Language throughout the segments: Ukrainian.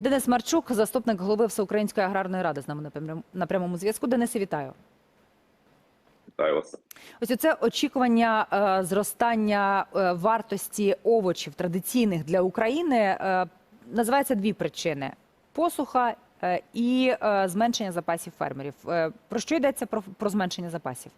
Денис Марчук, заступник голови Всеукраїнської аграрної ради, з нами на прямому- зв'язку. Денисе, вітаю. Вітаю вас. Ось це очікування е, зростання е, вартості овочів традиційних для України е, називається дві причини: посуха е, і е, зменшення запасів фермерів. Е, про що йдеться про, про зменшення запасів?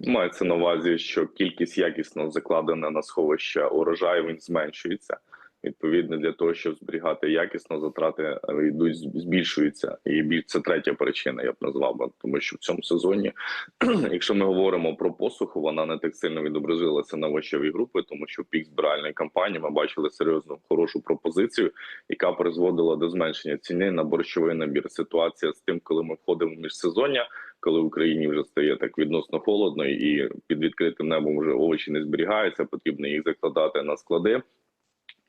Мається на увазі, що кількість якісно закладена на сховища урожаю він зменшується. Відповідно, для того, щоб зберігати якісно, затрати е, йдуть збільшуються. І це третя причина, я б назвав тому що в цьому сезоні, якщо ми говоримо про посуху, вона не так сильно відобразилася на овочеві групи, тому що в пік збиральної кампанії ми бачили серйозну хорошу пропозицію, яка призводила до зменшення ціни на борщовий набір. Ситуація з тим, коли ми входимо в міжсезоння, коли в Україні вже стає так відносно холодно, і під відкритим небом вже овочі не зберігаються, потрібно їх закладати на склади.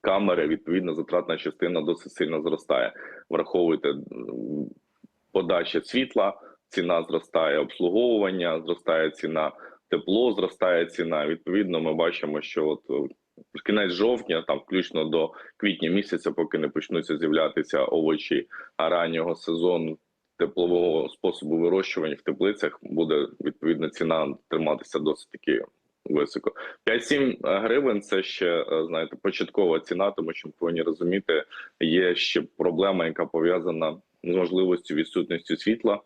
Камери відповідно затратна частина досить сильно зростає. Враховуйте подача світла, ціна зростає обслуговування, зростає ціна тепло, зростає ціна. Відповідно, ми бачимо, що от е, кінець жовтня, там включно до квітня місяця, поки не почнуться з'являтися овочі раннього сезону теплового способу вирощування в теплицях, буде відповідна ціна триматися досить таки високо. 5-7 гривень це ще е, знаєте початкова ціна, тому що ми повинні розуміти, є ще проблема, яка пов'язана з можливістю відсутністю світла.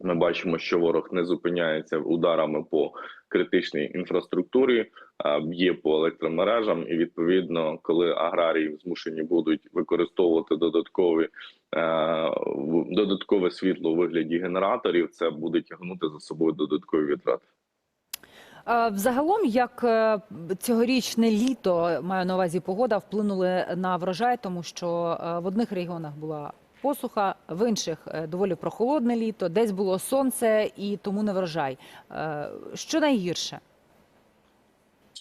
Ми бачимо, що ворог не зупиняється ударами по критичній інфраструктурі, а б'є по електромережам, і відповідно, коли аграрії змушені будуть використовувати додаткові е, додаткове світло у вигляді генераторів, це буде тягнути за собою додаткові витрати. Взагалом, як е, цьогорічне літо, маю на увазі погода, вплинули на врожай, тому що е, в одних регіонах була посуха, в інших е, доволі прохолодне літо, десь було сонце і тому не врожай. Що найгірше?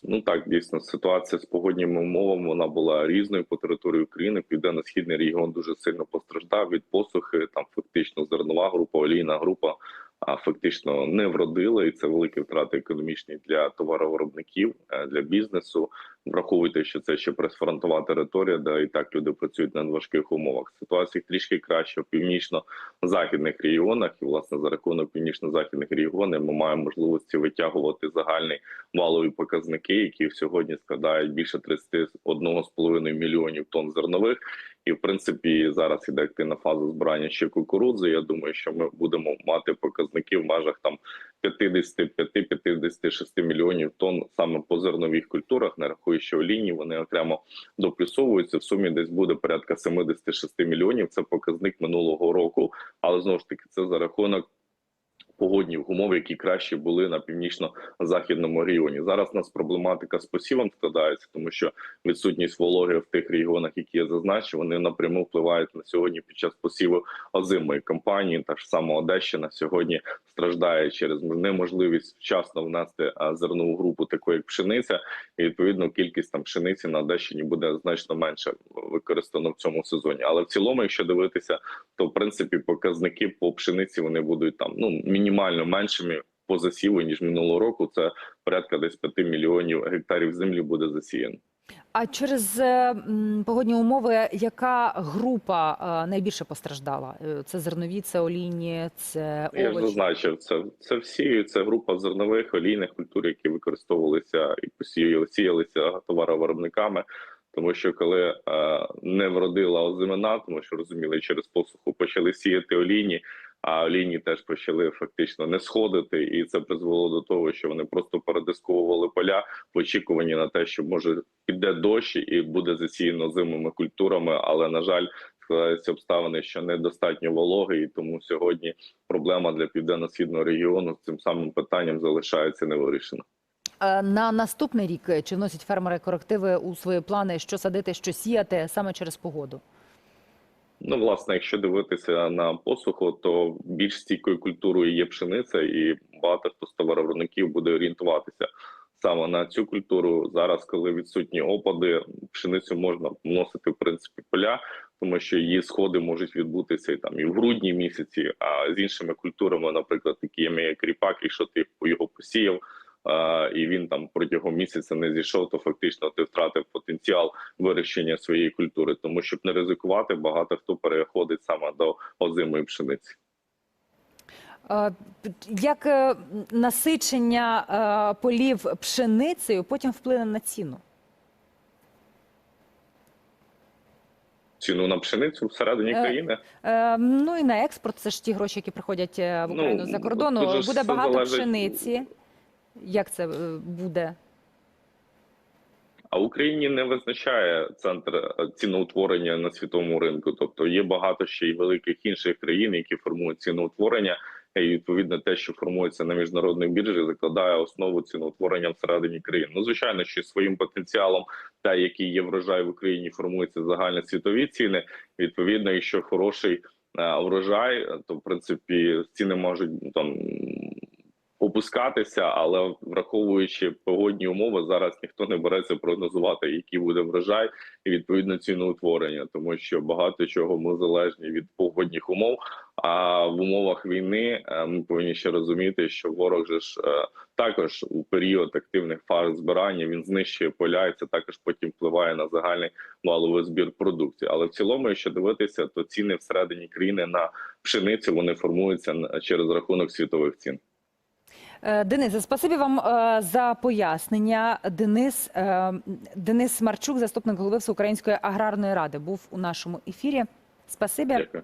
Ну так, дійсно, ситуація з погодніми умовами вона була різною по території України. Південно-східний регіон дуже сильно постраждав від посухи. Там фактично зернова група, олійна група фактично не вродила, і це великі втрати економічні для товаровиробників, е, для бізнесу. Враховуйте, що це ще пресфронтова територія, де і так люди працюють на важких умовах. Ситуація трішки краще в північно-західних регіонах, і власне за рахунок північно-західних регіонів ми маємо можливості витягувати загальний валові показники, які сьогодні складають більше 31,5 мільйонів тонн зернових. І в принципі зараз іде активна фаза збирання ще кукурудзи. Я думаю, що ми будемо мати показники в межах там 55-56 мільйонів тонн саме по зернових культурах. Не рахую, що олійні вони окремо доплюсовуються. В сумі десь буде порядка 76 мільйонів. Це показник минулого року, але знову ж таки це за рахунок. Погодних умов, які краще були на північно-західному регіоні. Зараз нас проблематика з посівом складається, тому що відсутність вологи в тих регіонах, які я зазначив, вони напряму впливають на сьогодні під час посіву озимої кампанії. Та ж сама Одещина сьогодні страждає через неможливість вчасно внести зернову групу, таку як пшениця, і відповідно кількість там пшениці на Одещині буде значно менше використано в цьому сезоні. Але в цілому, якщо дивитися, то в принципі показники по пшениці вони будуть там ну мінімально меншими по засіву ніж минулого року. Це порядка десь 5 мільйонів гектарів землі буде засіяно. А через е, погодні умови, яка група е, найбільше постраждала? Е, Це зернові, це олійні, це Я ж зазначив, це це всі це група зернових олійних культур, які використовувалися і посіяли сіялися товаровиробниками. Тому що коли е, не вродила озимина, тому що розуміли, через посуху почали сіяти олійні, а олійні теж почали фактично не сходити, і це призвело до того, що вони просто передисковували поля в очікуванні на те, що може піде дощ і буде засіяно зимовими культурами. Але на жаль, складаються обставини, що недостатньо вологи, і тому сьогодні проблема для південно-східного регіону з цим самим питанням залишається невирішена. Е, На наступний рік е, чи вносять фермери корективи у свої плани, що садити, що сіяти саме через погоду? Ну, власне, якщо дивитися на посуху, то більш стійкою культурою є пшениця, і багато хто з товаровиробників буде орієнтуватися саме на цю культуру. Зараз, коли відсутні опади, пшеницю можна вносити в принципі поля, тому що її сходи можуть відбутися і там і в грудні місяці. А з іншими культурами, наприклад, такими як ріпак, якщо ти його посіяв. І він там протягом місяця не зійшов, то фактично ти втратив потенціал вирощення своєї культури. Тому щоб не ризикувати, багато хто переходить саме до озимої пшениці. Як е, насичення е, полів пшеницею потім вплине на ціну? Ціну на пшеницю всередині Е, країни. Е, Ну і на експорт це ж ті гроші, які приходять в Ну, Україну з-за кордону. Буде багато залежить- пшениці. Як це е, буде? А Україні не визначає центр е, ціноутворення на світовому ринку. Тобто є багато ще й великих інших країн, які формують ціноутворення. І відповідно те, що формується на міжнародних біржах, закладає основу ціноутворення всередині країн. Ну звичайно, що своїм потенціалом, та який є врожай в Україні, формуються загальні світові ціни. Відповідно, якщо хороший е, врожай, то в принципі ціни можуть ну, там опускатися, але враховуючи погодні умови, зараз ніхто не береться прогнозувати, який буде врожай, і відповідно ціноутворення, тому що багато чого ми залежні від погодних умов. А в умовах війни е, ми повинні ще розуміти, що ворог же ж е, також у період активних фаз збирання він знищує поля, і це також потім впливає на загальний валовий збір продукції. Але в цілому, якщо дивитися, то ціни всередині країни на пшеницю вони формуються через рахунок світових цін. Е, Денисе, спасибі вам е, за пояснення. Денис, е, Денис Марчук, заступник голови Всеукраїнської аграрної ради, був у нашому ефірі. Спасибі. Дякую.